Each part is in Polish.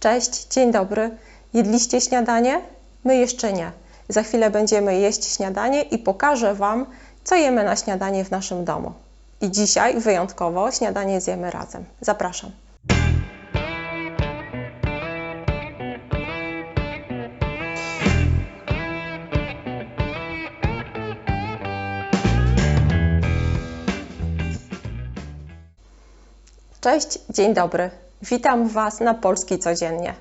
Cześć, dzień dobry. Jedliście śniadanie? My jeszcze nie. Za chwilę będziemy jeść śniadanie i pokażę Wam, co jemy na śniadanie w naszym domu. I dzisiaj wyjątkowo śniadanie zjemy razem. Zapraszam. Cześć, dzień dobry. Witam Was na Polski Codziennie.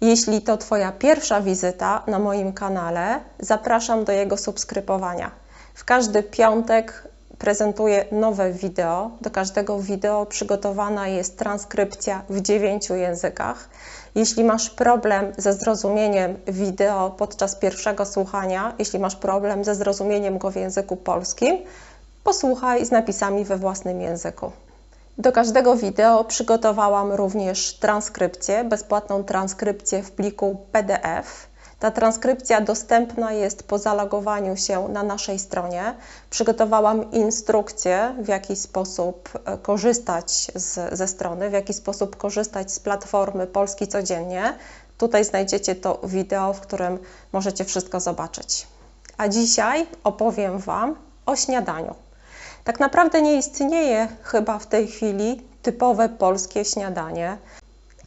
Jeśli to Twoja pierwsza wizyta na moim kanale, zapraszam do jego subskrybowania. W każdy piątek prezentuję nowe wideo. Do każdego wideo przygotowana jest transkrypcja w dziewięciu językach. Jeśli masz problem ze zrozumieniem wideo podczas pierwszego słuchania, jeśli masz problem ze zrozumieniem go w języku polskim, posłuchaj z napisami we własnym języku. Do każdego wideo przygotowałam również transkrypcję, bezpłatną transkrypcję w pliku PDF. Ta transkrypcja dostępna jest po zalogowaniu się na naszej stronie. Przygotowałam instrukcję, w jaki sposób e, korzystać z, ze strony, w jaki sposób korzystać z platformy Polski Codziennie. Tutaj znajdziecie to wideo, w którym możecie wszystko zobaczyć. A dzisiaj opowiem Wam o śniadaniu. Tak naprawdę nie istnieje chyba w tej chwili typowe polskie śniadanie.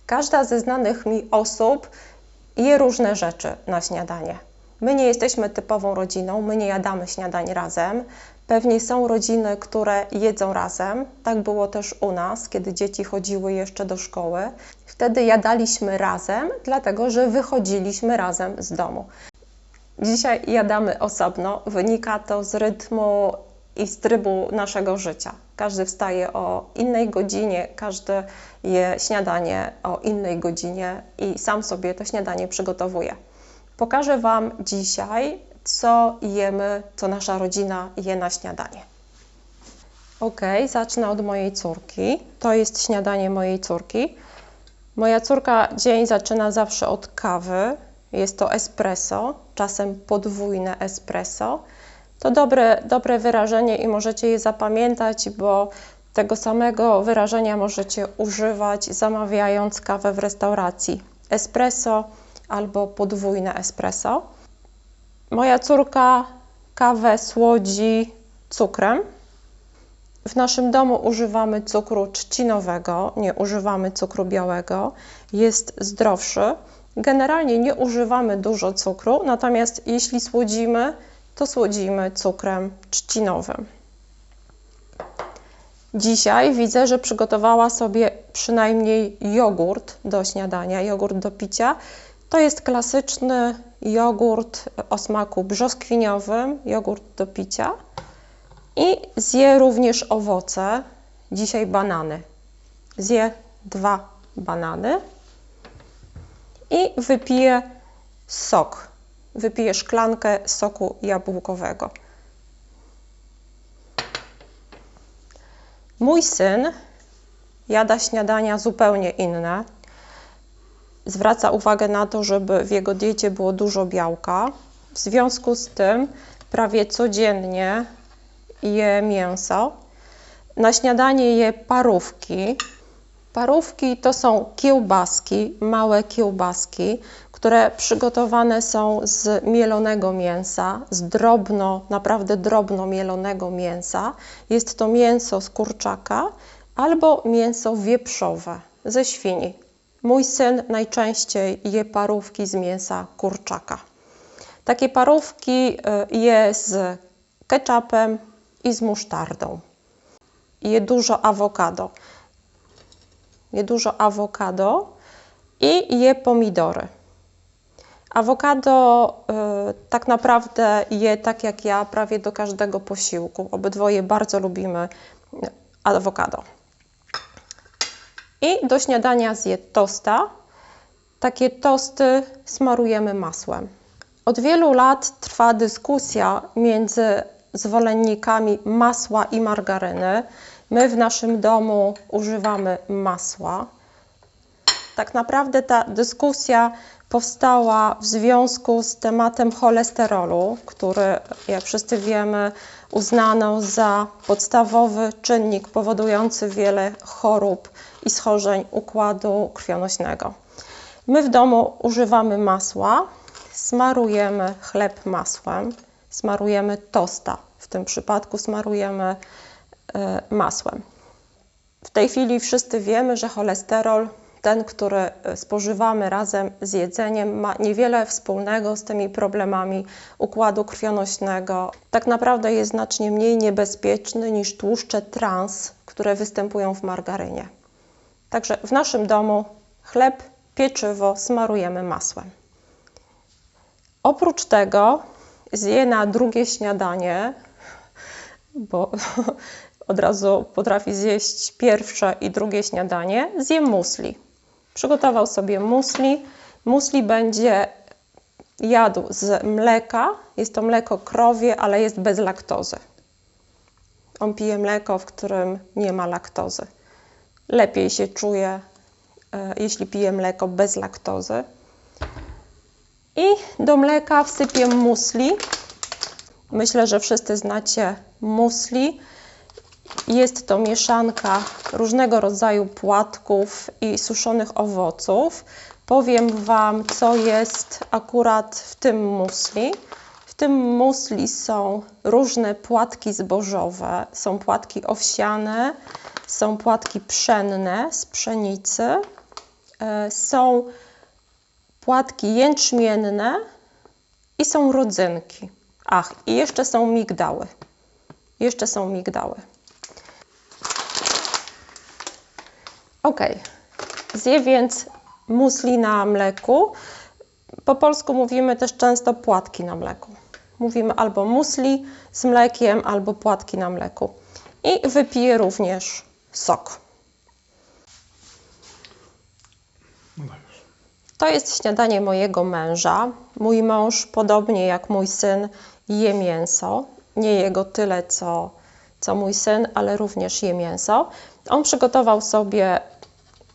Każda ze znanych mi osób je różne rzeczy na śniadanie. My nie jesteśmy typową rodziną, my nie jadamy śniadań razem. Pewnie są rodziny, które jedzą razem. Tak było też u nas, kiedy dzieci chodziły jeszcze do szkoły. Wtedy jadaliśmy razem, dlatego że wychodziliśmy razem z domu. Dzisiaj jadamy osobno. Wynika to z rytmu i z trybu naszego życia. Każdy wstaje o innej godzinie, każdy je śniadanie o innej godzinie i sam sobie to śniadanie przygotowuje. Pokażę Wam dzisiaj, co jemy, co nasza rodzina je na śniadanie. Ok, zacznę od mojej córki. To jest śniadanie mojej córki. Moja córka dzień zaczyna zawsze od kawy. Jest to espresso, czasem podwójne espresso. To dobre, dobre wyrażenie i możecie je zapamiętać, bo tego samego wyrażenia możecie używać zamawiając kawę w restauracji. Espresso albo podwójne espresso. Moja córka kawę słodzi cukrem. W naszym domu używamy cukru trzcinowego, nie używamy cukru białego. Jest zdrowszy. Generalnie nie używamy dużo cukru, natomiast jeśli słodzimy, to słodzimy cukrem trzcinowym. Dzisiaj widzę, że przygotowała sobie przynajmniej jogurt do śniadania, jogurt do picia. To jest klasyczny jogurt o smaku brzoskwiniowym, jogurt do picia. I zje również owoce, dzisiaj banany. Zje dwa banany i wypije sok wypiję szklankę soku jabłkowego. Mój syn jada śniadania zupełnie inne. Zwraca uwagę na to, żeby w jego diecie było dużo białka. W związku z tym prawie codziennie je mięso. Na śniadanie je parówki. Parówki to są kiełbaski, małe kiełbaski, które przygotowane są z mielonego mięsa, z drobno, naprawdę drobno mielonego mięsa. Jest to mięso z kurczaka albo mięso wieprzowe ze świni. Mój syn najczęściej je parówki z mięsa kurczaka. Takie parówki y, je z ketchupem i z musztardą. Je dużo awokado. Je dużo awokado i je pomidory. Awokado y, tak naprawdę je tak jak ja prawie do każdego posiłku. Obydwoje bardzo lubimy awokado. I do śniadania zje tosta. Takie tosty smarujemy masłem. Od wielu lat trwa dyskusja między zwolennikami masła i margaryny. My w naszym domu używamy masła. Tak naprawdę ta dyskusja powstała w związku z tematem cholesterolu, który, jak wszyscy wiemy, uznano za podstawowy czynnik powodujący wiele chorób i schorzeń układu krwionośnego. My w domu używamy masła, smarujemy chleb masłem, smarujemy tosta. W tym przypadku smarujemy masłem. W tej chwili wszyscy wiemy, że cholesterol, ten, który e, spożywamy razem z jedzeniem, ma niewiele wspólnego z tymi problemami układu krwionośnego. Tak naprawdę jest znacznie mniej niebezpieczny niż tłuszcze trans, które występują w margarynie. Także w naszym domu chleb, pieczywo smarujemy masłem. Oprócz tego zje na drugie śniadanie, bo od razu potrafi zjeść pierwsze i drugie śniadanie, zje musli. Przygotował sobie musli. Musli będzie jadł z mleka. Jest to mleko krowie, ale jest bez laktozy. On pije mleko, w którym nie ma laktozy. Lepiej się czuje, e, jeśli pije mleko bez laktozy. I do mleka wsypię musli. Myślę, że wszyscy znacie musli. Jest to mieszanka różnego rodzaju płatków i suszonych owoców. Powiem Wam, co jest akurat w tym musli. W tym musli są różne płatki zbożowe, są płatki owsiane, są płatki pszenne z pszenicy, e, są płatki jęczmienne i są rodzynki. Ach, i jeszcze są migdały. Jeszcze są migdały. Ok, zje więc musli na mleku. Po polsku mówimy też często płatki na mleku. Mówimy albo musli z mlekiem, albo płatki na mleku. I wypije również sok. No dajesz. To jest śniadanie mojego męża. Mój mąż, podobnie jak mój syn, je mięso. Nie jego tyle, co, co mój syn, ale również je mięso. On przygotował sobie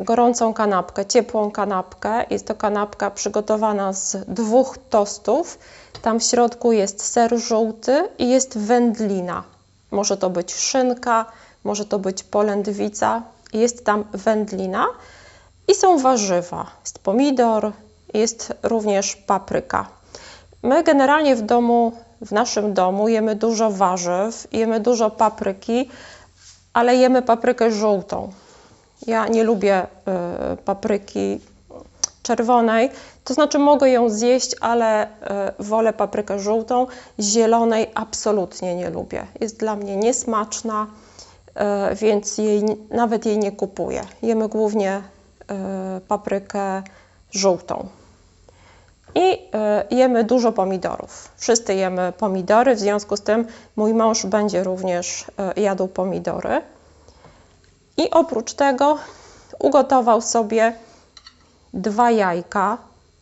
gorącą kanapkę, ciepłą kanapkę. Jest to kanapka przygotowana z dwóch tostów. Tam w środku jest ser żółty i jest wędlina. Może to być szynka, może to być polędwica. Jest tam wędlina i są warzywa. Jest pomidor, jest również papryka. My generalnie w domu, w naszym domu jemy dużo warzyw, jemy dużo papryki, ale jemy paprykę żółtą. Ja nie lubię y, papryki czerwonej, to znaczy mogę ją zjeść, ale y, wolę paprykę żółtą. Zielonej absolutnie nie lubię. Jest dla mnie niesmaczna, y, więc jej, nawet jej nie kupuję. Jemy głównie paprykę żółtą. I jemy dużo pomidorów. Wszyscy jemy pomidory, w związku z tym mój mąż będzie również jadł pomidory. I oprócz tego ugotował sobie dwa jajka,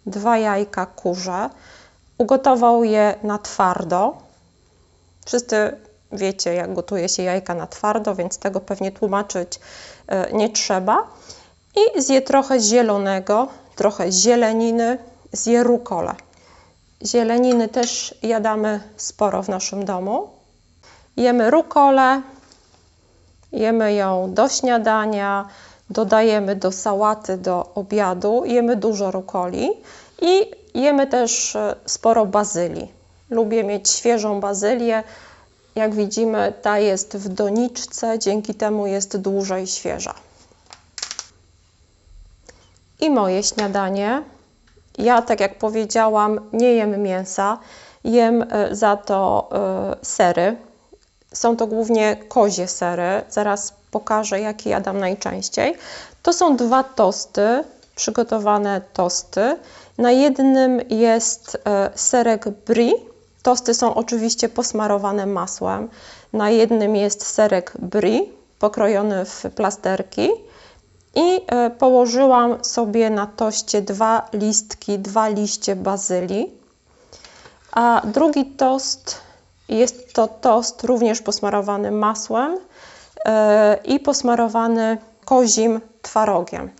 dwa jajka kurze. Ugotował je na twardo. Wszyscy wiecie, jak gotuje się jajka na twardo, więc tego pewnie tłumaczyć e, nie trzeba. I zje trochę zielonego, trochę zieleniny, zje rukolę. Zieleniny też jadamy sporo w naszym domu. Jemy rukolę, Jemy ją do śniadania, dodajemy do sałaty, do obiadu, jemy dużo rukoli i jemy też e, sporo bazylii. Lubię mieć świeżą bazylię. Jak widzimy, ta jest w doniczce, dzięki temu jest dłużej świeża. I moje śniadanie. Ja, tak jak powiedziałam, nie jem mięsa, jem e, za to e, sery są to głównie kozie sery. Zaraz pokażę, jakie jadam najczęściej. To są dwa tosty, przygotowane tosty. Na jednym jest e, serek brie. Tosty są oczywiście posmarowane masłem. Na jednym jest serek brie, pokrojony w plasterki. I e, położyłam sobie na toście dwa listki, dwa liście bazylii. A drugi tost jest to tost również posmarowany masłem e, i posmarowany kozim twarogiem.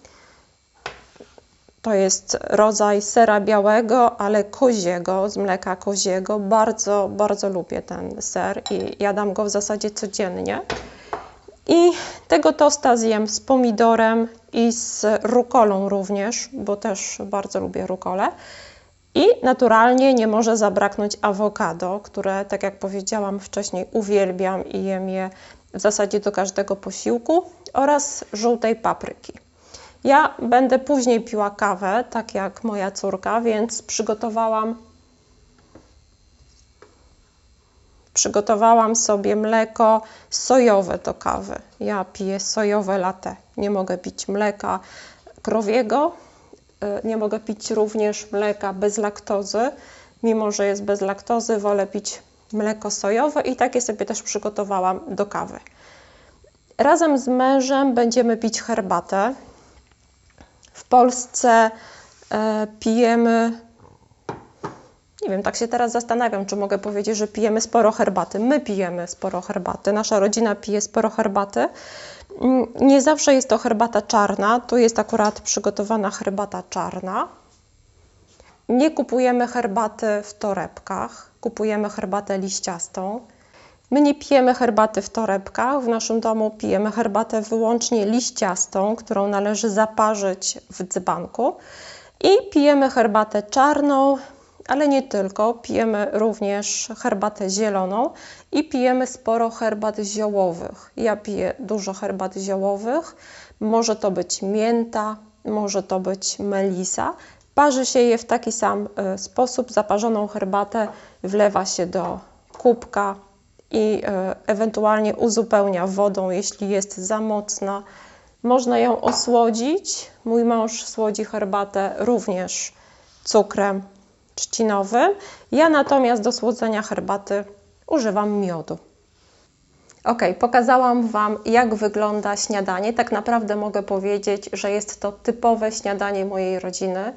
To jest rodzaj sera białego, ale koziego, z mleka koziego. Bardzo, bardzo lubię ten ser i jadam go w zasadzie codziennie. I tego tosta zjem z pomidorem i z rukolą również, bo też bardzo lubię rukolę. I naturalnie nie może zabraknąć awokado, które, tak jak powiedziałam wcześniej, uwielbiam i jem je w zasadzie do każdego posiłku, oraz żółtej papryki. Ja będę później piła kawę, tak jak moja córka, więc przygotowałam przygotowałam sobie mleko sojowe do kawy. Ja piję sojowe latte. Nie mogę pić mleka krowiego. Y, Nie mogę pić również mleka bez laktozy. Mimo, że jest bez laktozy, wolę pić mleko sojowe i takie sobie też przygotowałam do kawy. Razem z mężem będziemy pić herbatę. W Polsce e, pijemy wiem, tak się teraz zastanawiam, czy mogę powiedzieć, że pijemy sporo herbaty. My pijemy sporo herbaty, nasza rodzina pije sporo herbaty. Mm, Nie zawsze jest to herbata czarna, tu jest akurat przygotowana herbata czarna. Nie kupujemy herbaty w torebkach, kupujemy herbatę liściastą. My nie pijemy herbaty w torebkach, w naszym domu pijemy herbatę wyłącznie liściastą, którą należy zaparzyć w dzbanku. I pijemy herbatę czarną, ale nie tylko. Pijemy również herbatę zieloną i pijemy sporo herbat ziołowych. Ja piję dużo herbat ziołowych. Może to być mięta, może to być melisa. Parzy się je w taki sam e, sposób. Zaparzoną herbatę wlewa się do kubka i e, ewentualnie uzupełnia wodą, jeśli jest za mocna. Można ją osłodzić. Mój mąż słodzi herbatę również cukrem trzcinowym. Ja natomiast do słodzenia herbaty używam miodu. Ok, pokazałam Wam, jak wygląda śniadanie. Tak naprawdę mogę powiedzieć, że jest to typowe śniadanie mojej rodziny.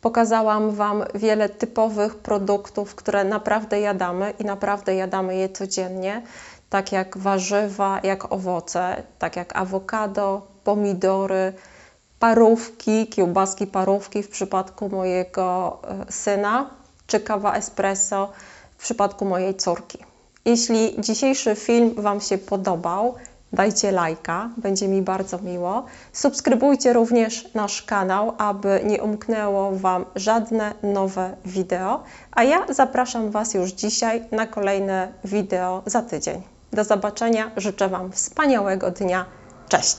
Pokazałam Wam wiele typowych produktów, które naprawdę jadamy i naprawdę jadamy je codziennie, tak jak warzywa, jak owoce, tak jak awokado, pomidory, parówki, kiełbaski parówki w przypadku mojego e, syna, czy kawa espresso w przypadku mojej córki. Jeśli dzisiejszy film Wam się podobał, dajcie lajka, będzie mi bardzo miło. Subskrybujcie również nasz kanał, aby nie umknęło Wam żadne nowe wideo. A ja zapraszam Was już dzisiaj na kolejne wideo za tydzień. Do zobaczenia, życzę Wam wspaniałego dnia. Cześć!